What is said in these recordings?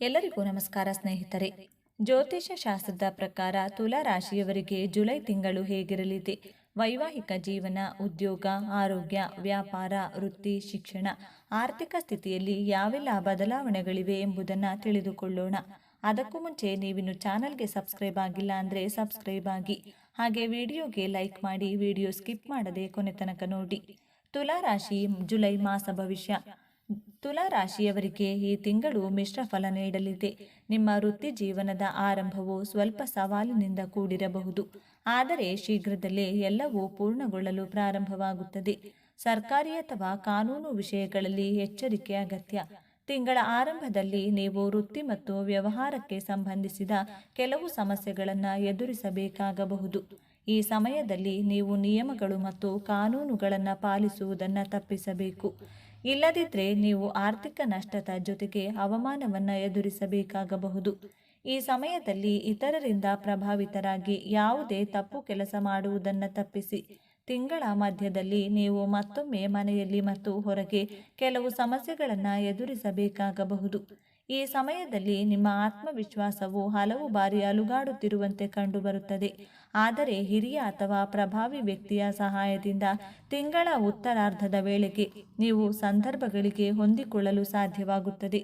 ಎಲ್ಲರಿಗೂ ನಮಸ್ಕಾರ ಸ್ನೇಹಿತರೆ. ಜ್ಯೋತಿಷ ಶಾಸ್ತ್ರದ ಪ್ರಕಾರ ತುಲಾ ರಾಶಿಯವರಿಗೆ ಜುಲೈ ತಿಂಗಳು ಹೇಗಿರಲಿದೆ? ವೈವಾಹಿಕ ಜೀವನ, ಉದ್ಯೋಗ, ಆರೋಗ್ಯ, ವ್ಯಾಪಾರ, ವೃತ್ತಿ, ಶಿಕ್ಷಣ, ಆರ್ಥಿಕ ಸ್ಥಿತಿಯಲ್ಲಿ ಯಾವೆಲ್ಲ ಬದಲಾವಣೆಗಳಿವೆ ಎಂಬುದನ್ನು ತಿಳಿದುಕೊಳ್ಳೋಣ. ಅದಕ್ಕೂ ಮುಂಚೆ ನೀವಿನ್ನು ಚಾನಲ್ಗೆ ಸಬ್ಸ್ಕ್ರೈಬ್ ಆಗಿಲ್ಲ ಅಂದರೆ ಸಬ್ಸ್ಕ್ರೈಬ್ ಆಗಿ. ಹಾಗೆ ವಿಡಿಯೋಗೆ ಲೈಕ್ ಮಾಡಿ ವಿಡಿಯೋ ಸ್ಕಿಪ್ ಮಾಡದೆ ಕೊನೆ ತನಕ ನೋಡಿ. ತುಲಾ ರಾಶಿ ಜುಲೈ ಮಾಸ ಭವಿಷ್ಯ. ತುಲಾ ರಾಶಿಯವರಿಗೆ ಈ ತಿಂಗಳು ಮಿಶ್ರ ಫಲ ನೀಡಲಿದೆ. ನಿಮ್ಮ ವೃತ್ತಿ ಜೀವನದ ಆರಂಭವು ಸ್ವಲ್ಪ ಸವಾಲಿನಿಂದ ಕೂಡಿರಬಹುದು. ಆದರೆ ಶೀಘ್ರದಲ್ಲೇ ಎಲ್ಲವೂ ಪೂರ್ಣಗೊಳ್ಳಲು ಪ್ರಾರಂಭವಾಗುತ್ತದೆ. ಸರ್ಕಾರಿ ಅಥವಾ ಕಾನೂನು ವಿಷಯಗಳಲ್ಲಿ ಎಚ್ಚರಿಕೆ ಅಗತ್ಯ. ತಿಂಗಳ ಆರಂಭದಲ್ಲಿ ನೀವು ವೃತ್ತಿ ಮತ್ತು ವ್ಯವಹಾರಕ್ಕೆ ಸಂಬಂಧಿಸಿದ ಕೆಲವು ಸಮಸ್ಯೆಗಳನ್ನು ಎದುರಿಸಬೇಕಾಗಬಹುದು. ಈ ಸಮಯದಲ್ಲಿ ನೀವು ನಿಯಮಗಳು ಮತ್ತು ಕಾನೂನುಗಳನ್ನು ಪಾಲಿಸುವುದನ್ನು ತಪ್ಪಿಸಬೇಕು. ಇಲ್ಲದಿದ್ದರೆ ನೀವು ಆರ್ಥಿಕ ನಷ್ಟದ ಜೊತೆಗೆ ಅವಮಾನವನ್ನು ಎದುರಿಸಬೇಕಾಗಬಹುದು. ಈ ಸಮಯದಲ್ಲಿ ಇತರರಿಂದ ಪ್ರಭಾವಿತರಾಗಿ ಯಾವುದೇ ತಪ್ಪು ಕೆಲಸ ಮಾಡುವುದನ್ನು ತಪ್ಪಿಸಿ. ತಿಂಗಳ ಮಧ್ಯದಲ್ಲಿ ನೀವು ಮತ್ತೊಮ್ಮೆ ಮನೆಯಲ್ಲಿ ಮತ್ತು ಹೊರಗೆ ಕೆಲವು ಸಮಸ್ಯೆಗಳನ್ನು ಎದುರಿಸಬೇಕಾಗಬಹುದು. ಈ ಸಮಯದಲ್ಲಿ ನಿಮ್ಮ ಆತ್ಮವಿಶ್ವಾಸವು ಹಲವು ಬಾರಿ ಅಲುಗಾಡುತ್ತಿರುವಂತೆ ಕಂಡುಬರುತ್ತದೆ. ಆದರೆ ಹಿರಿಯ ಅಥವಾ ಪ್ರಭಾವಿ ವ್ಯಕ್ತಿಯ ಸಹಾಯದಿಂದ ತಿಂಗಳ ಉತ್ತರಾರ್ಧದ ವೇಳೆಗೆ ನೀವು ಸಂದರ್ಭಗಳಿಗೆ ಹೊಂದಿಕೊಳ್ಳಲು ಸಾಧ್ಯವಾಗುತ್ತದೆ.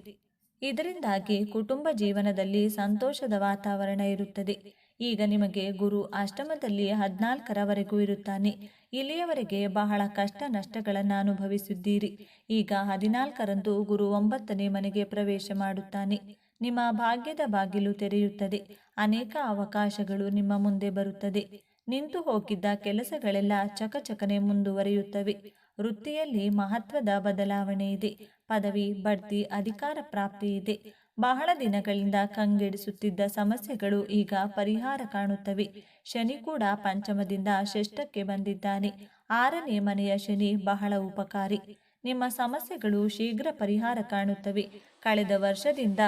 ಇದರಿಂದಾಗಿ ಕುಟುಂಬ ಜೀವನದಲ್ಲಿ ಸಂತೋಷದ ವಾತಾವರಣ ಇರುತ್ತದೆ. ಈಗ ನಿಮಗೆ ಗುರು ಅಷ್ಟಮದಲ್ಲಿ ಹದಿನಾಲ್ಕರವರೆಗೂ ಇರುತ್ತಾನೆ. ಇಲ್ಲಿಯವರೆಗೆ ಬಹಳ ಕಷ್ಟ ನಷ್ಟಗಳನ್ನು ಅನುಭವಿಸಿದ್ದೀರಿ. ಈಗ ಹದಿನಾಲ್ಕರಂದು ಗುರು ಒಂಬತ್ತನೇ ಮನೆಗೆ ಪ್ರವೇಶ ಮಾಡುತ್ತಾನೆ. ನಿಮ್ಮ ಭಾಗ್ಯದ ಬಾಗಿಲು ತೆರೆಯುತ್ತದೆ. ಅನೇಕ ಅವಕಾಶಗಳು ನಿಮ್ಮ ಮುಂದೆ ಬರುತ್ತದೆ. ನಿಂತು ಹೋಗಿದ್ದ ಕೆಲಸಗಳೆಲ್ಲ ಚಕಚಕನೆ ಮುಂದುವರಿಯುತ್ತವೆ. ವೃತ್ತಿಯಲ್ಲಿ ಮಹತ್ವದ ಬದಲಾವಣೆ ಇದೆ. ಪದವಿ, ಬಡ್ತಿ, ಅಧಿಕಾರ ಪ್ರಾಪ್ತಿ ಇದೆ. ಬಹಳ ದಿನಗಳಿಂದ ಕಂಗೆಡಿಸುತ್ತಿದ್ದ ಸಮಸ್ಯೆಗಳು ಈಗ ಪರಿಹಾರ ಕಾಣುತ್ತವೆ. ಶನಿ ಕೂಡ ಪಂಚಮದಿಂದ ಷಷ್ಠಕ್ಕೆ ಬಂದಿದ್ದಾನೆ. ಆರನೇ ಮನೆಯ ಶನಿ ಬಹಳ ಉಪಕಾರಿ. ನಿಮ್ಮ ಸಮಸ್ಯೆಗಳು ಶೀಘ್ರ ಪರಿಹಾರ ಕಾಣುತ್ತವೆ. ಕಳೆದ ವರ್ಷದಿಂದ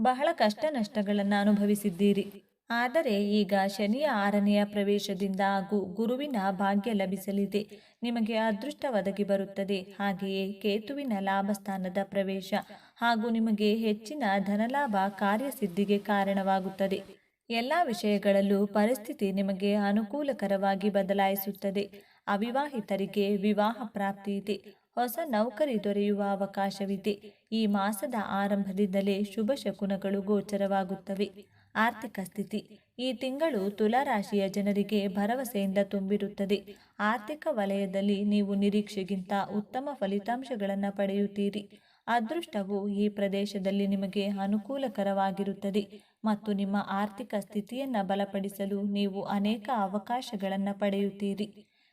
ಬಹಳ ಕಷ್ಟ ನಷ್ಟಗಳನ್ನು ಅನುಭವಿಸಿದ್ದೀರಿ. ಆದರೆ ಈಗ ಶನಿಯ ಆರನೆಯ ಪ್ರವೇಶದಿಂದ ಹಾಗೂ ಗುರುವಿನ ಭಾಗ್ಯ ಲಭಿಸಲಿದೆ. ನಿಮಗೆ ಅದೃಷ್ಟ ಒದಗಿ ಬರುತ್ತದೆ. ಹಾಗೆಯೇ ಕೇತುವಿನ ಲಾಭಸ್ಥಾನದ ಪ್ರವೇಶ ಹಾಗೂ ನಿಮಗೆ ಹೆಚ್ಚಿನ ಧನಲಾಭ ಕಾರ್ಯಸಿದ್ಧಿಗೆ ಕಾರಣವಾಗುತ್ತದೆ. ಎಲ್ಲ ವಿಷಯಗಳಲ್ಲೂ ಪರಿಸ್ಥಿತಿ ನಿಮಗೆ ಅನುಕೂಲಕರವಾಗಿ ಬದಲಾಯಿಸುತ್ತದೆ. ಅವಿವಾಹಿತರಿಗೆ ವಿವಾಹ ಪ್ರಾಪ್ತಿ ಇದೆ. ಹೊಸ ನೌಕರಿ ದೊರೆಯುವ ಅವಕಾಶವಿದೆ. ಈ ಮಾಸದ ಆರಂಭದಿಂದಲೇ ಶುಭ ಶಕುನಗಳು ಗೋಚರವಾಗುತ್ತವೆ. ಆರ್ಥಿಕ ಸ್ಥಿತಿ. ಈ ತಿಂಗಳು ತುಲಾರಾಶಿಯ ಜನರಿಗೆ ಭರವಸೆಯಿಂದ ತುಂಬಿರುತ್ತದೆ. ಆರ್ಥಿಕ ವಲಯದಲ್ಲಿ ನೀವು ನಿರೀಕ್ಷೆಗಿಂತ ಉತ್ತಮ ಫಲಿತಾಂಶಗಳನ್ನು ಪಡೆಯುತ್ತೀರಿ. ಅದೃಷ್ಟವು ಈ ಪ್ರದೇಶದಲ್ಲಿ ನಿಮಗೆ ಅನುಕೂಲಕರವಾಗಿರುತ್ತದೆ ಮತ್ತು ನಿಮ್ಮ ಆರ್ಥಿಕ ಸ್ಥಿತಿಯನ್ನು ಬಲಪಡಿಸಲು ನೀವು ಅನೇಕ ಅವಕಾಶಗಳನ್ನು ಪಡೆಯುತ್ತೀರಿ.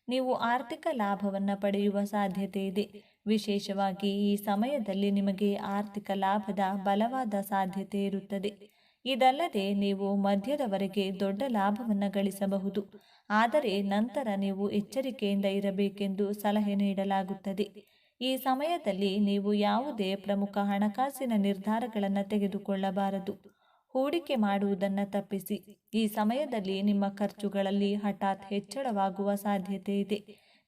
ನೀವು ಆರ್ಥಿಕ ಲಾಭವನ್ನು ಪಡೆಯುವ ಸಾಧ್ಯತೆ ಇದೆ. ವಿಶೇಷವಾಗಿ ಈ ಸಮಯದಲ್ಲಿ ನಿಮಗೆ ಆರ್ಥಿಕ ಲಾಭದ ಬಲವಾದ ಸಾಧ್ಯತೆ ಇರುತ್ತದೆ. ಇದಲ್ಲದೆ ನೀವು ಮಧ್ಯದವರೆಗೆ ದೊಡ್ಡ ಲಾಭವನ್ನು ಗಳಿಸಬಹುದು. ಆದರೆ ನಂತರ ನೀವು ಎಚ್ಚರಿಕೆಯಿಂದ ಇರಬೇಕೆಂದು ಸಲಹೆ ನೀಡಲಾಗುತ್ತದೆ. ಈ ಸಮಯದಲ್ಲಿ ನೀವು ಯಾವುದೇ ಪ್ರಮುಖ ಹಣಕಾಸಿನ ನಿರ್ಧಾರಗಳನ್ನು ತೆಗೆದುಕೊಳ್ಳಬಾರದು. ಹೂಡಿಕೆ ಮಾಡುವುದನ್ನು ತಪ್ಪಿಸಿ. ಈ ಸಮಯದಲ್ಲಿ ನಿಮ್ಮ ಖರ್ಚುಗಳಲ್ಲಿ ಹಠಾತ್ ಹೆಚ್ಚಳವಾಗುವ ಸಾಧ್ಯತೆ ಇದೆ.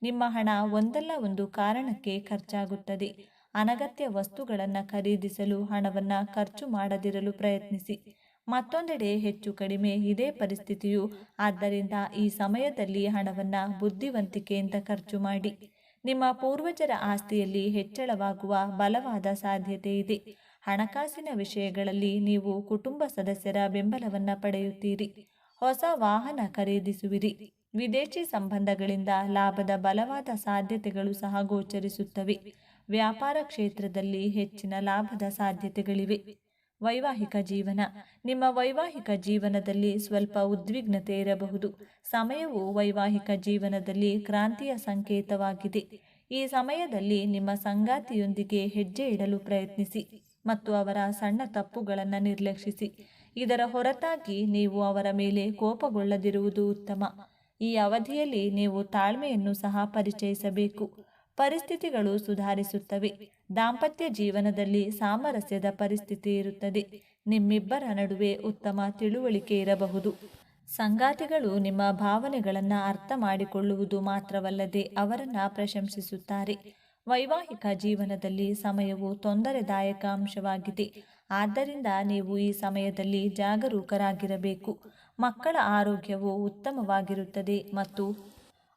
ನಿಮ್ಮ ಹಣ ಒಂದಲ್ಲ ಒಂದು ಕಾರಣಕ್ಕೆ ಖರ್ಚಾಗುತ್ತದೆ. ಅನಗತ್ಯ ವಸ್ತುಗಳನ್ನು ಖರೀದಿಸಲು ಹಣವನ್ನು ಖರ್ಚು ಮಾಡದಿರಲು ಪ್ರಯತ್ನಿಸಿ. ಮತ್ತೊಂದೆಡೆ ಹೆಚ್ಚು ಕಡಿಮೆ ಇದೇ ಪರಿಸ್ಥಿತಿಯು. ಆದ್ದರಿಂದ ಈ ಸಮಯದಲ್ಲಿ ಹಣವನ್ನು ಬುದ್ಧಿವಂತಿಕೆಯಿಂದ ಖರ್ಚು ಮಾಡಿ. ನಿಮ್ಮ ಪೂರ್ವಜರ ಆಸ್ತಿಯಲ್ಲಿ ಹೆಚ್ಚಳವಾಗುವ ಬಲವಾದ ಸಾಧ್ಯತೆ ಇದೆ. ಹಣಕಾಸಿನ ವಿಷಯಗಳಲ್ಲಿ ನೀವು ಕುಟುಂಬ ಸದಸ್ಯರ ಬೆಂಬಲವನ್ನು ಪಡೆಯುತ್ತೀರಿ. ಹೊಸ ವಾಹನ ಖರೀದಿಸುವಿರಿ. ವಿದೇಶಿ ಸಂಬಂಧಗಳಿಂದ ಲಾಭದ ಬಲವಾದ ಸಾಧ್ಯತೆಗಳು ಸಹ ಗೋಚರಿಸುತ್ತವೆ. ವ್ಯಾಪಾರ ಕ್ಷೇತ್ರದಲ್ಲಿ ಹೆಚ್ಚಿನ ಲಾಭದ ಸಾಧ್ಯತೆಗಳಿವೆ. ವೈವಾಹಿಕ ಜೀವನ. ನಿಮ್ಮ ವೈವಾಹಿಕ ಜೀವನದಲ್ಲಿ ಸ್ವಲ್ಪ ಉದ್ವಿಗ್ನತೆ ಇರಬಹುದು. ಸಮಯವು ವೈವಾಹಿಕ ಜೀವನದಲ್ಲಿ ಕ್ರಾಂತಿಯ ಸಂಕೇತವಾಗಿದೆ. ಈ ಸಮಯದಲ್ಲಿ ನಿಮ್ಮ ಸಂಗಾತಿಯೊಂದಿಗೆ ಹೆಜ್ಜೆ ಇಡಲು ಪ್ರಯತ್ನಿಸಿ ಮತ್ತು ಅವರ ಸಣ್ಣ ತಪ್ಪುಗಳನ್ನು ನಿರ್ಲಕ್ಷಿಸಿ. ಇದರ ಹೊರತಾಗಿ ನೀವು ಅವರ ಮೇಲೆ ಕೋಪಗೊಳ್ಳದಿರುವುದು ಉತ್ತಮ. ಈ ಅವಧಿಯಲ್ಲಿ ನೀವು ತಾಳ್ಮೆಯನ್ನು ಸಹ ಪರಿಚಯಿಸಬೇಕು. ಪರಿಸ್ಥಿತಿಗಳು ಸುಧಾರಿಸುತ್ತವೆ. ದಾಂಪತ್ಯ ಜೀವನದಲ್ಲಿ ಸಾಮರಸ್ಯದ ಪರಿಸ್ಥಿತಿ ಇರುತ್ತದೆ. ನಿಮ್ಮಿಬ್ಬರ ನಡುವೆ ಉತ್ತಮ ತಿಳುವಳಿಕೆ ಇರಬಹುದು. ಸಂಗಾತಿಗಳು ನಿಮ್ಮ ಭಾವನೆಗಳನ್ನು ಅರ್ಥ ಮಾಡಿಕೊಳ್ಳುವುದು ಮಾತ್ರವಲ್ಲದೆ ಅವರನ್ನು ಪ್ರಶಂಸಿಸುತ್ತಾರೆ. ವೈವಾಹಿಕ ಜೀವನದಲ್ಲಿ ಸಮಯವು ತೊಂದರೆದಾಯಕ ಅಂಶವಾಗಿದೆ. ಆದ್ದರಿಂದ ನೀವು ಈ ಸಮಯದಲ್ಲಿ ಜಾಗರೂಕರಾಗಿರಬೇಕು. ಮಕ್ಕಳ ಆರೋಗ್ಯವು ಉತ್ತಮವಾಗಿರುತ್ತದೆ ಮತ್ತು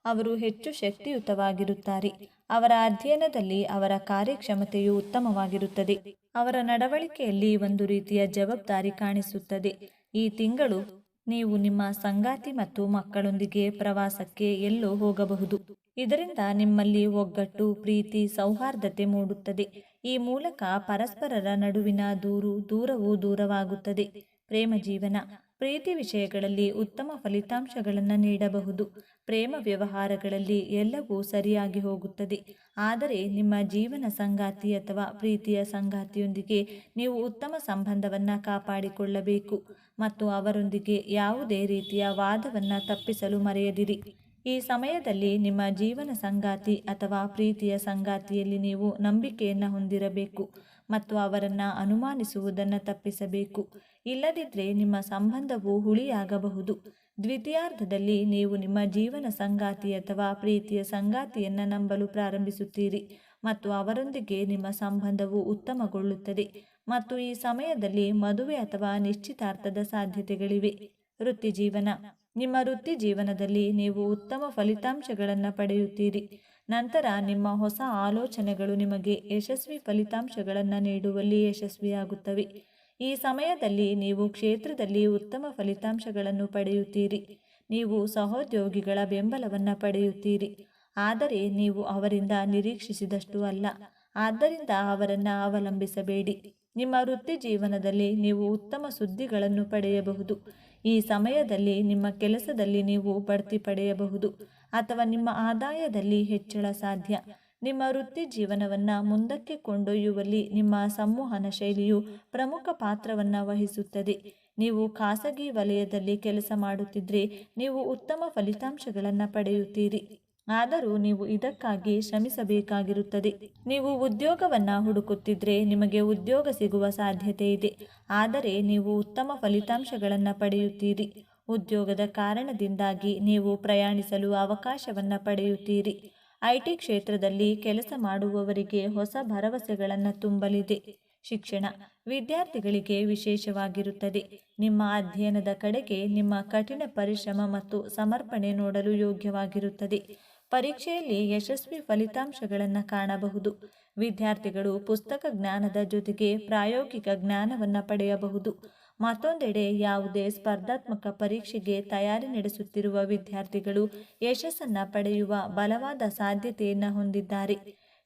ಅವರು ಹೆಚ್ಚು ಶಕ್ತಿಯುತವಾಗಿರುತ್ತಾರೆ. ಅವರ ಅಧ್ಯಯನದಲ್ಲಿ ಅವರ ಕಾರ್ಯಕ್ಷಮತೆಯು ಉತ್ತಮವಾಗಿರುತ್ತದೆ. ಅವರ ನಡವಳಿಕೆಯಲ್ಲಿ ಒಂದು ರೀತಿಯ ಜವಾಬ್ದಾರಿ ಕಾಣಿಸುತ್ತದೆ. ಈ ತಿಂಗಳು ನೀವು ನಿಮ್ಮ ಸಂಗಾತಿ ಮತ್ತು ಮಕ್ಕಳೊಂದಿಗೆ ಪ್ರವಾಸಕ್ಕೆ ಎಲ್ಲೋ ಹೋಗಬಹುದು. ಇದರಿಂದ ನಿಮ್ಮಲ್ಲಿ ಒಗ್ಗಟ್ಟು, ಪ್ರೀತಿ, ಸೌಹಾರ್ದತೆ ಮೂಡುತ್ತದೆ. ಈ ಮೂಲಕ ಪರಸ್ಪರರ ನಡುವಿನ ದೂರು, ದೂರವು ದೂರವಾಗುತ್ತದೆ. ಪ್ರೇಮ ಜೀವನ. ಪ್ರೀತಿ ವಿಷಯಗಳಲ್ಲಿ ಉತ್ತಮ ಫಲಿತಾಂಶಗಳನ್ನು ನೀಡಬಹುದು. ಪ್ರೇಮ ವ್ಯವಹಾರಗಳಲ್ಲಿ ಎಲ್ಲವೂ ಸರಿಯಾಗಿ ಹೋಗುತ್ತದೆ. ಆದರೆ ನಿಮ್ಮ ಜೀವನ ಸಂಗಾತಿ ಅಥವಾ ಪ್ರೀತಿಯ ಸಂಗಾತಿಯೊಂದಿಗೆ ನೀವು ಉತ್ತಮ ಸಂಬಂಧವನ್ನು ಕಾಪಾಡಿಕೊಳ್ಳಬೇಕು ಮತ್ತು ಅವರೊಂದಿಗೆ ಯಾವುದೇ ರೀತಿಯ ವಾದವನ್ನು ತಪ್ಪಿಸಲು ಮರೆಯದಿರಿ. ಈ ಸಮಯದಲ್ಲಿ ನಿಮ್ಮ ಜೀವನ ಸಂಗಾತಿ ಅಥವಾ ಪ್ರೀತಿಯ ಸಂಗಾತಿಯಲ್ಲಿ ನೀವು ನಂಬಿಕೆಯನ್ನು ಹೊಂದಿರಬೇಕು. ಮತ್ತು ಅವರನ್ನು ಅನುಮಾನಿಸುವುದನ್ನು ತಪ್ಪಿಸಬೇಕು. ಇಲ್ಲದಿದ್ದರೆ ನಿಮ್ಮ ಸಂಬಂಧವು ಹುಳಿಯಾಗಬಹುದು. ದ್ವಿತೀಯಾರ್ಧದಲ್ಲಿ ನೀವು ನಿಮ್ಮ ಜೀವನ ಸಂಗಾತಿ ಅಥವಾ ಪ್ರೀತಿಯ ಸಂಗಾತಿಯನ್ನು ನಂಬಲು ಪ್ರಾರಂಭಿಸುತ್ತೀರಿ ಮತ್ತು ಅವರೊಂದಿಗೆ ನಿಮ್ಮ ಸಂಬಂಧವು ಉತ್ತಮಗೊಳ್ಳುತ್ತದೆ ಮತ್ತು ಈ ಸಮಯದಲ್ಲಿ ಮದುವೆ ಅಥವಾ ನಿಶ್ಚಿತಾರ್ಥದ ಸಾಧ್ಯತೆಗಳಿವೆ. ವೃತ್ತಿ ಜೀವನ ನಿಮ್ಮ ವೃತ್ತಿ ಜೀವನದಲ್ಲಿ ನೀವು ಉತ್ತಮ ಫಲಿತಾಂಶಗಳನ್ನು ಪಡೆಯುತ್ತೀರಿ. ನಂತರ ನಿಮ್ಮ ಹೊಸ ಆಲೋಚನೆಗಳು ನಿಮಗೆ ಯಶಸ್ವಿ ಫಲಿತಾಂಶಗಳನ್ನು ನೀಡುವಲ್ಲಿ ಯಶಸ್ವಿಯಾಗುತ್ತವೆ. ಈ ಸಮಯದಲ್ಲಿ ನೀವು ಕ್ಷೇತ್ರದಲ್ಲಿ ಉತ್ತಮ ಫಲಿತಾಂಶಗಳನ್ನು ಪಡೆಯುತ್ತೀರಿ. ನೀವು ಸಹೋದ್ಯೋಗಿಗಳ ಬೆಂಬಲವನ್ನು ಪಡೆಯುತ್ತೀರಿ. ಆದರೆ ನೀವು ಅವರಿಂದ ನಿರೀಕ್ಷಿಸಿದಷ್ಟು ಅಲ್ಲ. ಆದ್ದರಿಂದ ಅವರನ್ನು ಅವಲಂಬಿಸಬೇಡಿ. ನಿಮ್ಮ ವೃತ್ತಿ ಜೀವನದಲ್ಲಿ ನೀವು ಉತ್ತಮ ಸುದ್ದಿಗಳನ್ನು ಪಡೆಯಬಹುದು. ಈ ಸಮಯದಲ್ಲಿ ನಿಮ್ಮ ಕೆಲಸದಲ್ಲಿ ನೀವು ಬಡ್ತಿ ಪಡೆಯಬಹುದು ಅಥವಾ ನಿಮ್ಮ ಆದಾಯದಲ್ಲಿ ಹೆಚ್ಚಳ ಸಾಧ್ಯ. ನಿಮ್ಮ ವೃತ್ತಿ ಜೀವನವನ್ನು ಮುಂದಕ್ಕೆ ಕೊಂಡೊಯ್ಯುವಲ್ಲಿ ನಿಮ್ಮ ಸಂವಹನ ಶೈಲಿಯು ಪ್ರಮುಖ ಪಾತ್ರವನ್ನು ವಹಿಸುತ್ತದೆ. ನೀವು ಖಾಸಗಿ ವಲಯದಲ್ಲಿ ಕೆಲಸ ಮಾಡುತ್ತಿದ್ದರೆ ನೀವು ಉತ್ತಮ ಫಲಿತಾಂಶಗಳನ್ನು ಪಡೆಯುತ್ತೀರಿ. ಆದರೂ ನೀವು ಇದಕ್ಕಾಗಿ ಶ್ರಮಿಸಬೇಕಾಗಿರುತ್ತದೆ. ನೀವು ಉದ್ಯೋಗವನ್ನು ಹುಡುಕುತ್ತಿದ್ದರೆ ನಿಮಗೆ ಉದ್ಯೋಗ ಸಿಗುವ ಸಾಧ್ಯತೆ ಇದೆ. ಆದರೆ ನೀವು ಉತ್ತಮ ಫಲಿತಾಂಶಗಳನ್ನು ಪಡೆಯುತ್ತೀರಿ. ಉದ್ಯೋಗದ ಕಾರಣದಿಂದಾಗಿ ನೀವು ಪ್ರಯಾಣಿಸಲು ಅವಕಾಶವನ್ನು ಪಡೆಯುತ್ತೀರಿ. ಐ ಟಿ ಕ್ಷೇತ್ರದಲ್ಲಿ ಕೆಲಸ ಮಾಡುವವರಿಗೆ ಹೊಸ ಭರವಸೆಗಳನ್ನು ತುಂಬಲಿದೆ. ಶಿಕ್ಷಣ ವಿದ್ಯಾರ್ಥಿಗಳಿಗೆ ವಿಶೇಷವಾಗಿರುತ್ತದೆ. ನಿಮ್ಮ ಅಧ್ಯಯನದ ಕಡೆಗೆ ನಿಮ್ಮ ಕಠಿಣ ಪರಿಶ್ರಮ ಮತ್ತು ಸಮರ್ಪಣೆ ನೋಡಲು ಯೋಗ್ಯವಾಗಿರುತ್ತದೆ. ಪರೀಕ್ಷೆಯಲ್ಲಿ ಯಶಸ್ವಿ ಫಲಿತಾಂಶಗಳನ್ನು ಕಾಣಬಹುದು. ವಿದ್ಯಾರ್ಥಿಗಳು ಪುಸ್ತಕ ಜ್ಞಾನದ ಜೊತೆಗೆ ಪ್ರಾಯೋಗಿಕ ಜ್ಞಾನವನ್ನು ಪಡೆಯಬಹುದು. ಮತ್ತೊಂದೆಡೆ ಯಾವುದೇ ಸ್ಪರ್ಧಾತ್ಮಕ ಪರೀಕ್ಷೆಗೆ ತಯಾರಿ ನಡೆಸುತ್ತಿರುವ ವಿದ್ಯಾರ್ಥಿಗಳು ಯಶಸ್ಸನ್ನು ಪಡೆಯುವ ಬಲವಾದ ಸಾಧ್ಯತೆಯನ್ನು ಹೊಂದಿದ್ದಾರೆ.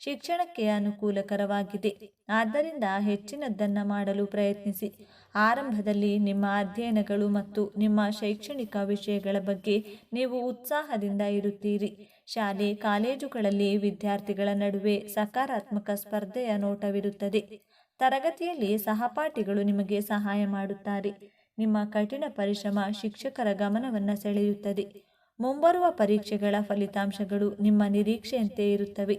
ಶಿಕ್ಷಣಕ್ಕೆ ಅನುಕೂಲಕರವಾಗಿದೆ. ಆದ್ದರಿಂದ ಹೆಚ್ಚಿನದ್ದನ್ನು ಮಾಡಲು ಪ್ರಯತ್ನಿಸಿ. ಆರಂಭದಲ್ಲಿ ನಿಮ್ಮ ಅಧ್ಯಯನಗಳು ಮತ್ತು ನಿಮ್ಮ ಶೈಕ್ಷಣಿಕ ವಿಷಯಗಳ ಬಗ್ಗೆ ನೀವು ಉತ್ಸಾಹದಿಂದ ಇರುತ್ತೀರಿ. ಶಾಲೆ, ಕಾಲೇಜುಗಳಲ್ಲಿ ವಿದ್ಯಾರ್ಥಿಗಳ ನಡುವೆ ಸಕಾರಾತ್ಮಕ ಸ್ಪರ್ಧೆಯ ನೋಟವಿರುತ್ತದೆ. ತರಗತಿಯಲ್ಲಿ ಸಹಪಾಠಿಗಳು ನಿಮಗೆ ಸಹಾಯ ಮಾಡುತ್ತಾರೆ. ನಿಮ್ಮ ಕಠಿಣ ಪರಿಶ್ರಮ ಶಿಕ್ಷಕರ ಗಮನವನ್ನು ಸೆಳೆಯುತ್ತದೆ. ಮುಂಬರುವ ಪರೀಕ್ಷೆಗಳ ಫಲಿತಾಂಶಗಳು ನಿಮ್ಮ ನಿರೀಕ್ಷೆಯಂತೆ ಇರುತ್ತವೆ.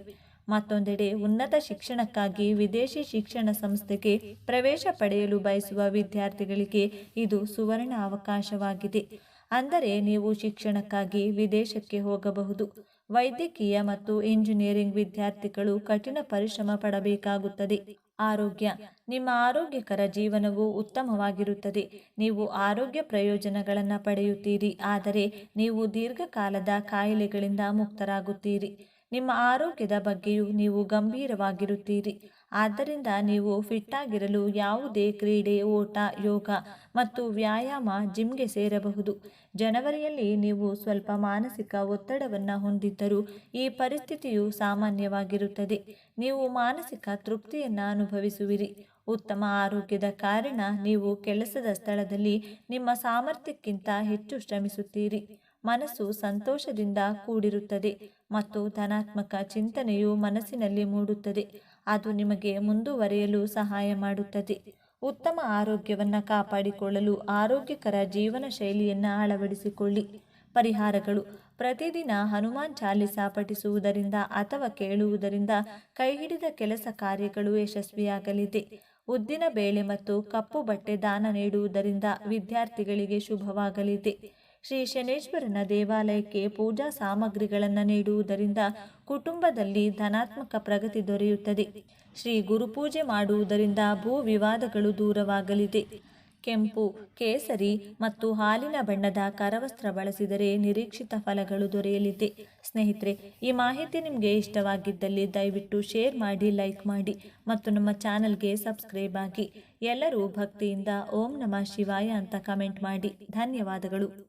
ಮತ್ತೊಂದೆಡೆ, ಉನ್ನತ ಶಿಕ್ಷಣಕ್ಕಾಗಿ ವಿದೇಶಿ ಶಿಕ್ಷಣ ಸಂಸ್ಥೆಗೆ ಪ್ರವೇಶ ಪಡೆಯಲು ಬಯಸುವ ವಿದ್ಯಾರ್ಥಿಗಳಿಗೆ ಇದು ಸುವರ್ಣ ಅವಕಾಶವಾಗಿದೆ. ಅಂದರೆ, ನೀವು ಶಿಕ್ಷಣಕ್ಕಾಗಿ ವಿದೇಶಕ್ಕೆ ಹೋಗಬಹುದು. ವೈದ್ಯಕೀಯ ಮತ್ತು ಇಂಜಿನಿಯರಿಂಗ್ ವಿದ್ಯಾರ್ಥಿಗಳು ಕಠಿಣ ಪರಿಶ್ರಮ ಪಡಬೇಕಾಗುತ್ತದೆ. ಆರೋಗ್ಯ. ನಿಮ್ಮ ಆರೋಗ್ಯಕರ ಜೀವನವು ಉತ್ತಮವಾಗಿರುತ್ತದೆ. ನೀವು ಆರೋಗ್ಯ ಪ್ರಯೋಜನಗಳನ್ನು ಪಡೆಯುತ್ತೀರಿ. ಆದರೆ ನೀವು ದೀರ್ಘಕಾಲದ ಕಾಯಿಲೆಗಳಿಂದ ಮುಕ್ತರಾಗುತ್ತೀರಿ. ನಿಮ್ಮ ಆರೋಗ್ಯದ ಬಗ್ಗೆಯೂ ನೀವು ಗಂಭೀರವಾಗಿರುತ್ತೀರಿ. ಆದ್ದರಿಂದ ನೀವು ಫಿಟ್ ಆಗಿರಲು ಯಾವುದೇ ಕ್ರೀಡೆ, ಓಟ, ಯೋಗ ಮತ್ತು ವ್ಯಾಯಾಮ ಜಿಮ್ಗೆ ಸೇರಬಹುದು. ಜನವರಿಯಲ್ಲಿ ನೀವು ಸ್ವಲ್ಪ ಮಾನಸಿಕ ಒತ್ತಡವನ್ನು ಹೊಂದಿದ್ದರೂ ಈ ಪರಿಸ್ಥಿತಿಯು ಸಾಮಾನ್ಯವಾಗಿರುತ್ತದೆ. ನೀವು ಮಾನಸಿಕ ತೃಪ್ತಿಯನ್ನು ಅನುಭವಿಸುವಿರಿ. ಉತ್ತಮ ಆರೋಗ್ಯದ ಕಾರಣ ನೀವು ಕೆಲಸದ ಸ್ಥಳದಲ್ಲಿ ನಿಮ್ಮ ಸಾಮರ್ಥ್ಯಕ್ಕಿಂತ ಹೆಚ್ಚು ಶ್ರಮಿಸುತ್ತೀರಿ. ಮನಸ್ಸು ಸಂತೋಷದಿಂದ ಕೂಡಿರುತ್ತದೆ ಮತ್ತು ಧನಾತ್ಮಕ ಚಿಂತನೆಯು ಮನಸ್ಸಿನಲ್ಲಿ ಮೂಡುತ್ತದೆ. ಅದು ನಿಮಗೆ ಮುಂದುವರಿಯಲು ಸಹಾಯ ಮಾಡುತ್ತದೆ. ಉತ್ತಮ ಆರೋಗ್ಯವನ್ನು ಕಾಪಾಡಿಕೊಳ್ಳಲು ಆರೋಗ್ಯಕರ ಜೀವನ ಶೈಲಿಯನ್ನು ಅಳವಡಿಸಿಕೊಳ್ಳಿ. ಪರಿಹಾರಗಳು. ಪ್ರತಿದಿನ ಹನುಮಾನ್ ಚಾಲಿಸ ಪಠಿಸುವುದರಿಂದ ಅಥವಾ ಕೇಳುವುದರಿಂದ ಕೈಹಿಡಿದ ಕೆಲಸ ಕಾರ್ಯಗಳು ಯಶಸ್ವಿಯಾಗಲಿದೆ. ಉದ್ದಿನ ಬೇಳೆ ಮತ್ತು ಕಪ್ಪು ಬಟ್ಟೆ ದಾನ ನೀಡುವುದರಿಂದ ವಿದ್ಯಾರ್ಥಿಗಳಿಗೆ ಶುಭವಾಗಲಿದೆ. ಶ್ರೀ ಶನೇಶ್ವರನ ದೇವಾಲಯಕ್ಕೆ ಪೂಜಾ ಸಾಮಗ್ರಿಗಳನ್ನು ನೀಡುವುದರಿಂದ ಕುಟುಂಬದಲ್ಲಿ ಧನಾತ್ಮಕ ಪ್ರಗತಿ ದೊರೆಯುತ್ತದೆ. ಶ್ರೀ ಗುರುಪೂಜೆ ಮಾಡುವುದರಿಂದ ಭೂ ವಿವಾದಗಳು ದೂರವಾಗಲಿದೆ. ಕೆಂಪು, ಕೇಸರಿ ಮತ್ತು ಹಾಲಿನ ಬಣ್ಣದ ಕರವಸ್ತ್ರ ಬಳಸಿದರೆ ನಿರೀಕ್ಷಿತ ಫಲಗಳು ದೊರೆಯಲಿದೆ. ಸ್ನೇಹಿತರೆ, ಈ ಮಾಹಿತಿ ನಿಮಗೆ ಇಷ್ಟವಾಗಿದ್ದಲ್ಲಿ ದಯವಿಟ್ಟು ಶೇರ್ ಮಾಡಿ, ಲೈಕ್ ಮಾಡಿ ಮತ್ತು ನಮ್ಮ ಚಾನಲ್ಗೆ ಸಬ್ಸ್ಕ್ರೈಬ್ ಆಗಿ. ಎಲ್ಲರೂ ಭಕ್ತಿಯಿಂದ ಓಂ ನಮಃ ಶಿವಾಯ ಅಂತ ಕಮೆಂಟ್ ಮಾಡಿ. ಧನ್ಯವಾದಗಳು.